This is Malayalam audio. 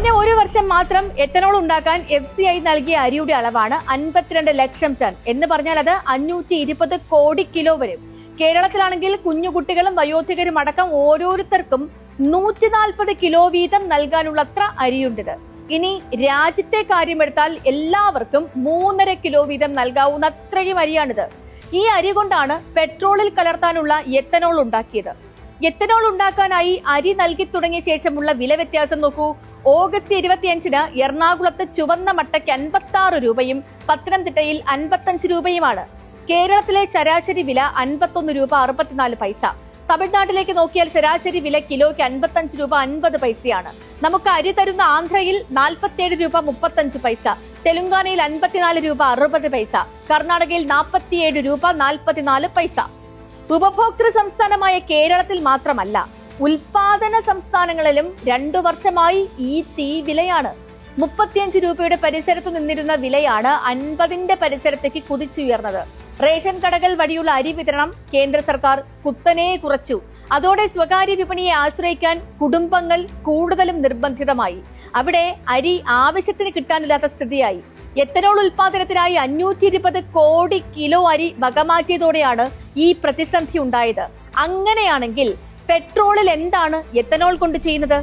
കഴിഞ്ഞ ഒരു വർഷം മാത്രം എത്തനോൾ ഉണ്ടാക്കാൻ എഫ് സി ഐ നൽകിയ അരിയുടെ അളവാണ് അൻപത്തിരണ്ട് ലക്ഷം ടൺ. എന്ന് പറഞ്ഞാൽ അത് അഞ്ഞൂറ്റി ഇരുപത് കോടി കിലോ വരും. കേരളത്തിലാണെങ്കിൽ കുഞ്ഞുകുട്ടികളും വയോധികരും അടക്കം ഓരോരുത്തർക്കും നൂറ്റി നാൽപ്പത് കിലോ വീതം നൽകാനുള്ളത്ര അരിയുണ്ടത്. ഇനി രാജ്യത്തെ കാര്യമെടുത്താൽ എല്ലാവർക്കും മൂന്നര കിലോ വീതം നൽകാവുന്ന അത്രയും അരിയാണിത്. ഈ അരി കൊണ്ടാണ് പെട്രോളിൽ കലർത്താനുള്ള എത്തനോൾ ഉണ്ടാക്കിയത്. എത്തനോൾ ഉണ്ടാക്കാനായി അരി നൽകി തുടങ്ങിയ ശേഷമുള്ള വില വ്യത്യാസം നോക്കൂ. ഓഗസ്റ്റ് ഇരുപത്തിയഞ്ചിന് എറണാകുളത്ത് ചുവന്ന മട്ടയ്ക്ക് അൻപത്തി ആറ് രൂപയും പത്തനംതിട്ടയിൽ അൻപത്തഞ്ച് രൂപയുമാണ്. കേരളത്തിലെ ശരാശരി വില അൻപത്തൊന്ന് രൂപ അറുപത്തിനാല് പൈസ. തമിഴ്നാട്ടിലേക്ക് നോക്കിയാൽ ശരാശരി വില കിലോയ്ക്ക് അൻപത്തഞ്ച് രൂപ അൻപത് പൈസയാണ്. നമുക്ക് അരി തരുന്ന ആന്ധ്രയിൽ നാൽപ്പത്തിയേഴ് രൂപ മുപ്പത്തഞ്ച് പൈസ. തെലുങ്കാനയിൽ അൻപത്തിനാല് രൂപ അറുപത് പൈസ. കർണാടകയിൽ നാൽപ്പത്തിയേഴ് രൂപ നാൽപ്പത്തിനാല് പൈസ. ഉപഭോക്തൃ സംസ്ഥാനമായ കേരളത്തിൽ മാത്രമല്ല ഉൽപാദന സംസ്ഥാനങ്ങളിലും രണ്ടു വർഷമായി ഈ തീ വിലയാണ്. മുപ്പത്തിയഞ്ച് രൂപയുടെ പരിസരത്ത് നിന്നിരുന്ന വിലയാണ് അൻപതിന്റെ പരിസരത്തേക്ക് കുതിച്ചുയർന്നത്. റേഷൻ കടകൾ വഴിയുള്ള അരി വിതരണം കേന്ദ്ര സർക്കാർ കുത്തനെ കുറച്ചു. അതോടെ സ്വകാര്യ വിപണിയെ ആശ്രയിക്കാൻ കുടുംബങ്ങൾ കൂടുതലും നിർബന്ധിതമായി. അവിടെ അരി ആവശ്യത്തിന് കിട്ടാനില്ലാത്ത സ്ഥിതിയായി. എത്തനോൾ ഉൽപാദനത്തിനായി അഞ്ഞൂറ്റി ഇരുപത് കോടി കിലോ അരി വകമാറ്റിയതോടെയാണ് ഈ പ്രതിസന്ധി ഉണ്ടായത്. അങ്ങനെയാണെങ്കിൽ പെട്രോളിൽ എന്താണ് എത്തനോൾ കൊണ്ട് ചെയ്യുന്നത്?